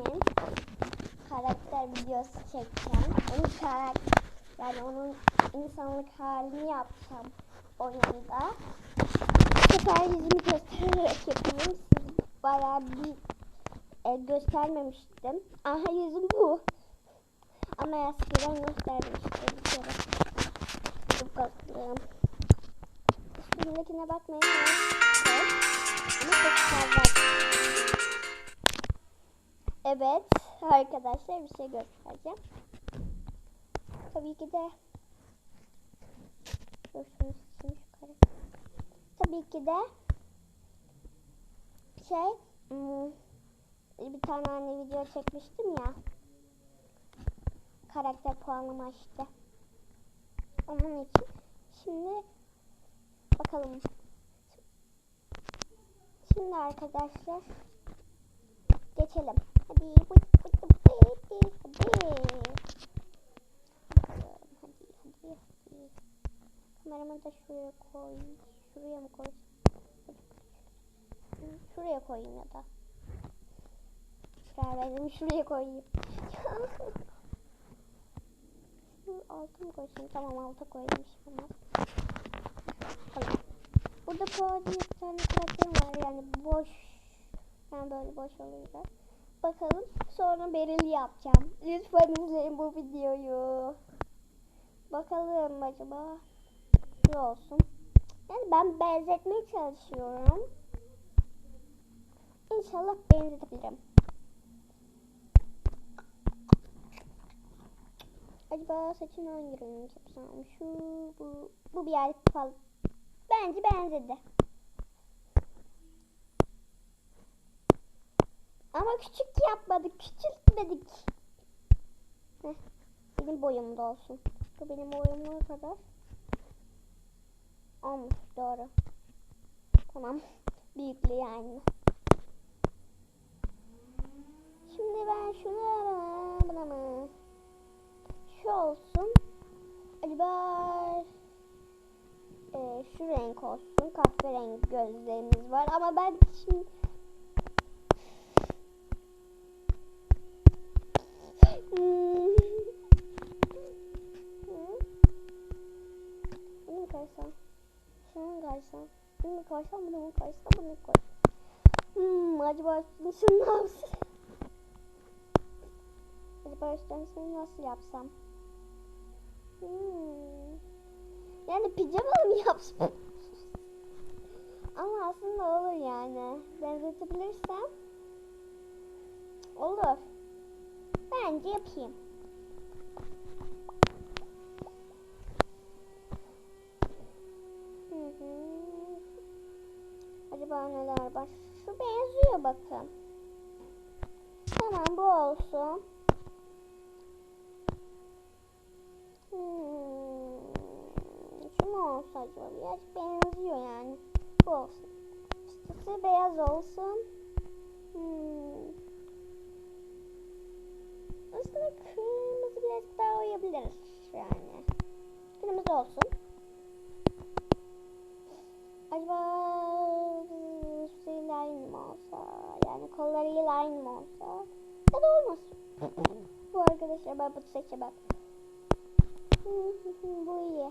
için karakter videosu çekeceğim. Onun karakter yani onun insanlık halini yapacağım oyunda. Bu sefer yüzümü göstererek yapayım. Siz bayağı bir e, göstermemiştim. Aha yüzüm bu. Ama eskiden göstermiştim bir kere. Çok korktum. Üstündekine bakmayın. Evet. Evet arkadaşlar bir şey göstereceğim. Tabii ki de. Tabii ki de şey hmm, bir tane anne video çekmiştim ya. Karakter puanlama işte. Onun için şimdi bakalım. Şimdi arkadaşlar geçelim. Hadi hadi hadi hadi hadi. Kameramı da şuraya koy. Şuraya mı koy? Şuraya koyayım ya da. Karar verdim şuraya koyayım. Şu alta mı koysam? Tamam alta koyayım. şey olmaz. Bakalım. Burada Poa diye bir tane var. Yani boş. Yani böyle boş oluyor. Bakalım. Sonra Beril'i yapacağım. Lütfen izleyin bu videoyu. Bakalım acaba ne olsun. Yani ben benzetmeye çalışıyorum. İnşallah benzetebilirim. Acaba saçını hangi renk yapsam? Şu, bu, bu bir yer falan. Bence benzedi. Ama küçük yapmadık, küçültmedik. Heh, benim boyumda olsun. Bu benim boyum ne kadar? Olmuş, doğru. Tamam, büyüklüğü aynı. Şimdi ben şunu buna mı? Şu olsun. Acaba e, şu renk olsun. Kahverengi gözlerimiz var ama ben şimdi Hmm. Hı? Bunu mu koysam? Şunu mu koysam? Bunu mu koysam? Bunu mu koysam? Bunu mu? Hmm, acaba şunu ne yapsın? Acaba üstlenisini nasıl yapsam? Hmm. Yani pijamalı mı yapsam? Ama aslında olur yani. Benzetebilirsem olur. Bence yapayım. Hı hı. Acaba neler var? Şu benziyor bakın. Tamam bu olsun. Hmm. Şu mu olsa acaba? Biraz benziyor yani. Bu olsun. Üstüsü beyaz olsun. Hmm. Aslında kırmızı biraz daha uyabilir yani. Kırmızı olsun. Acaba olsa? Yani kollarıyla aynı mı olsa? Ya da olmaz. Bu arkadaşlar ben bunu seçemem. Bu iyi.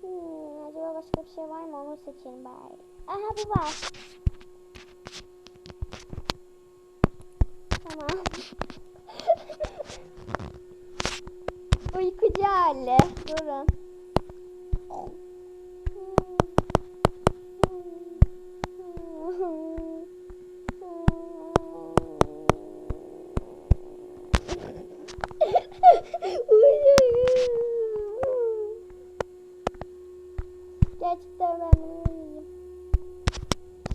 Hmm, acaba başka bir şey var mı? Onu seçelim bari. Aha bu var. Tamam. Uykucu hali. Durun. Ben.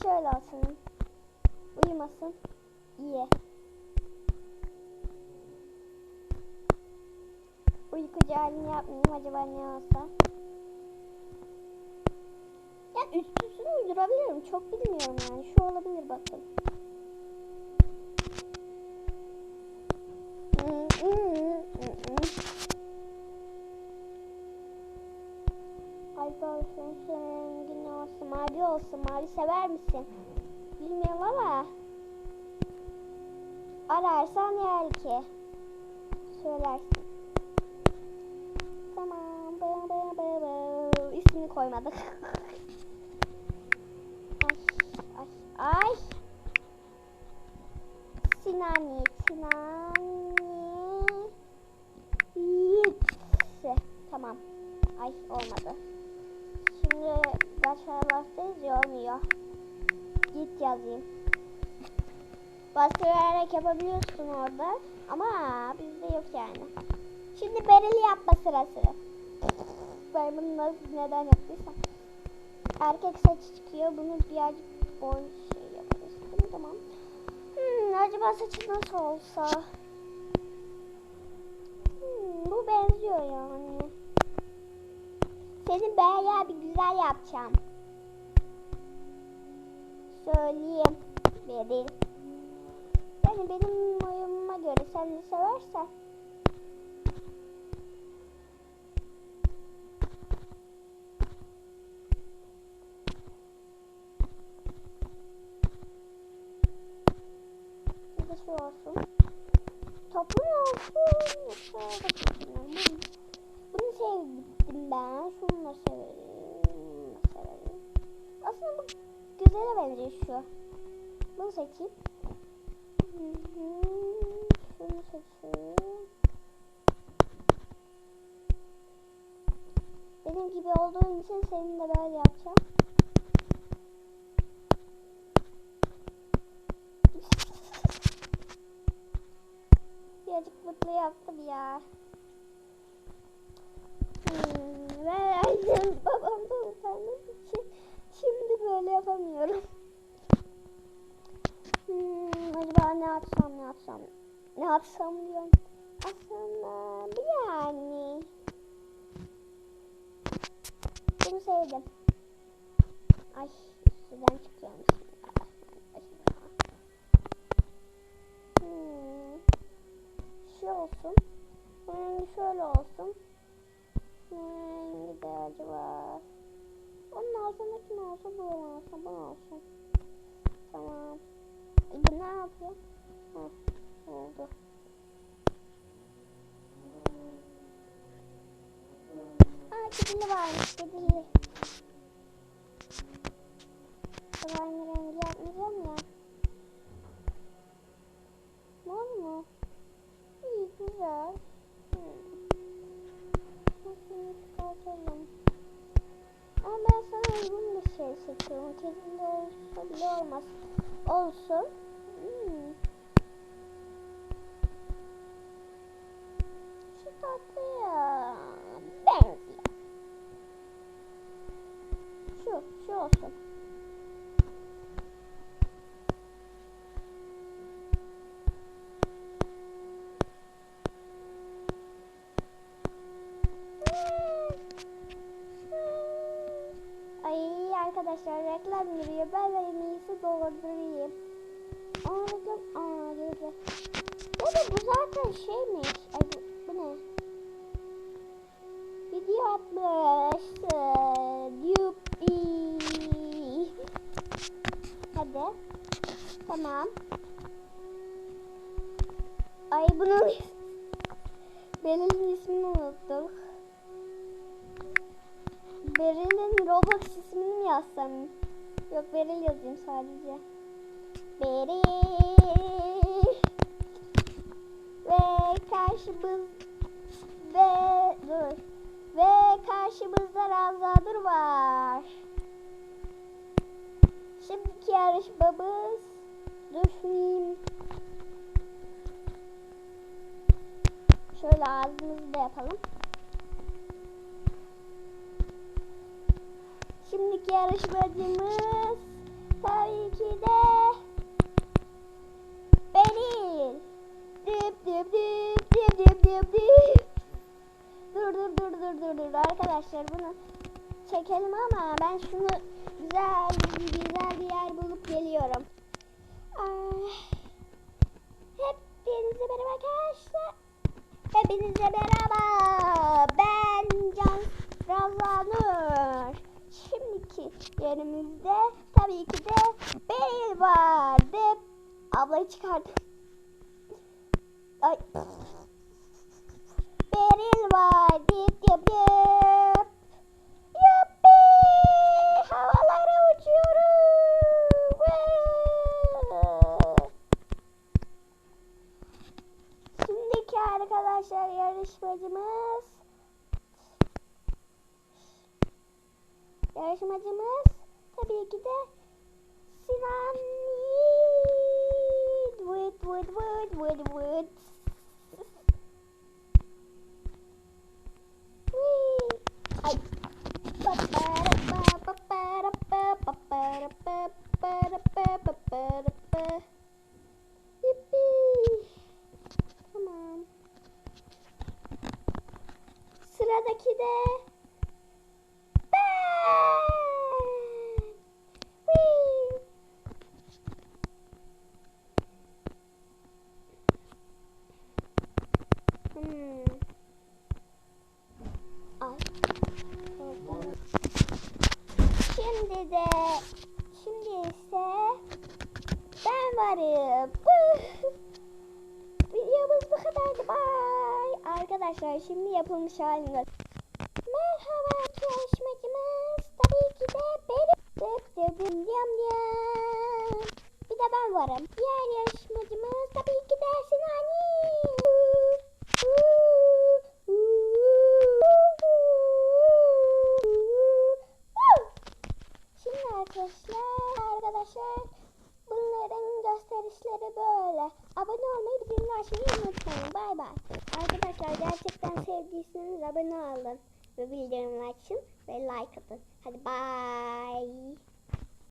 Şöyle olsun. Uyumasın. İyi. Uykucu halini yapmayayım acaba ne olsa. Ya üstüsünü uydurabilirim. Çok bilmiyorum yani. Şu olabilir bakın. Şu rengini olsun? Mavi sever misin? Bilmiyorum ama ararsan belki söylersin. Tamam. Bı bı bı bı. İsmini koymadık. ay ay ay. Sinani, Sinani. Yitsi. Tamam. Ay olmadı. Şimdi başka bastayız ya olmuyor. Git yazayım. Bastırarak yapabiliyorsun orada. Ama bizde yok yani. Şimdi bereli yapma sırası. Ben bunu nasıl neden yaptıysam. Erkek saç çıkıyor. Bunu birazcık boy şey mi? Tamam. Hmm, acaba saçı nasıl olsa? Hmm, bu benziyor yani. Seni bayağı bir güzel yapacağım. Söyleyeyim. Beril. Yani benim uyumuma göre sen de seversen. Şu olsun. Toplu olsun? Yoksa bakayım. Ben. Da severim. severim. Aslında bu güzele benziyor şu. Bunu seçeyim. Şunu seçeyim. Benim gibi olduğun için senin de böyle yapacağım. Birazcık mutlu yaptım ya. Hmm, annem babamdan utandığım için şimdi böyle yapamıyorum. Hmm, acaba ne yapsam ne yapsam ne yapsam diyorum. Aslında yani. Bunu sevdim. Ay üstünden çıkıyormuş. Hmm. Şu olsun. Rengi şöyle olsun. Rengi de acaba. Onun altındaki ne olsa bu olsa bu olsun. Tamam. E, bu ne yapıyor? Heh, oldu. Aa kedili varmış kedili. Aynı rengi yapmayacağım ya. Var mı? İyi güzel. Hmm. Şunu çıkartalım. Ama ben sana uygun bir şey seçiyorum. Kedili olsa bile olmaz. Olsun. Hmm. Şu tatlıya benziyor. Şu, şu olsun. Ay arkadaşlar reklam giriyor. Ben en iyisi doldurayım. Aa reklam. Aa girdi. Da bu zaten şeymiş. Ay bu, bu ne? Video atmış. Yuppie. Hadi. Tamam. Ay bunun Beril'in ismini unuttuk. Beril'in Roblox ismini mi yazsam? Yok Beril yazayım sadece. Beril. Ve karşımız ve dur. Ve karşımızda Ravzadır var. Şimdiki yarışmamız düşüneyim. Şöyle ağzımızı da yapalım. Şimdiki yarışmacımız tabii ki de Beril. Düp düp düp düp düp düp düp. Dur dur dur dur dur dur arkadaşlar bunu çekelim ama ben şunu güzel güzel bir yer bulup geliyorum. Ay. Hepinize merhaba arkadaşlar. Hepinize merhaba. Ben yerimizde tabii ki de Beril vardı. Ablayı çıkardım. Ay. everything I. Wood, wood, wood, wood, wood. Come on. Sıradaki de varım. Videomuz bu kadardı. Bye. Arkadaşlar şimdi yapılmış halini Merhaba yarışmacımız. Tabii ki de benim. Dıp dıp dım yam yam. Bir de ben varım. Diğer yarışmacımız tabii ki de Sinani. Açmayı unutmayın. Bay bay. Arkadaşlar gerçekten sevdiyseniz abone olun ve bildirimleri açın ve like atın. Hadi bay.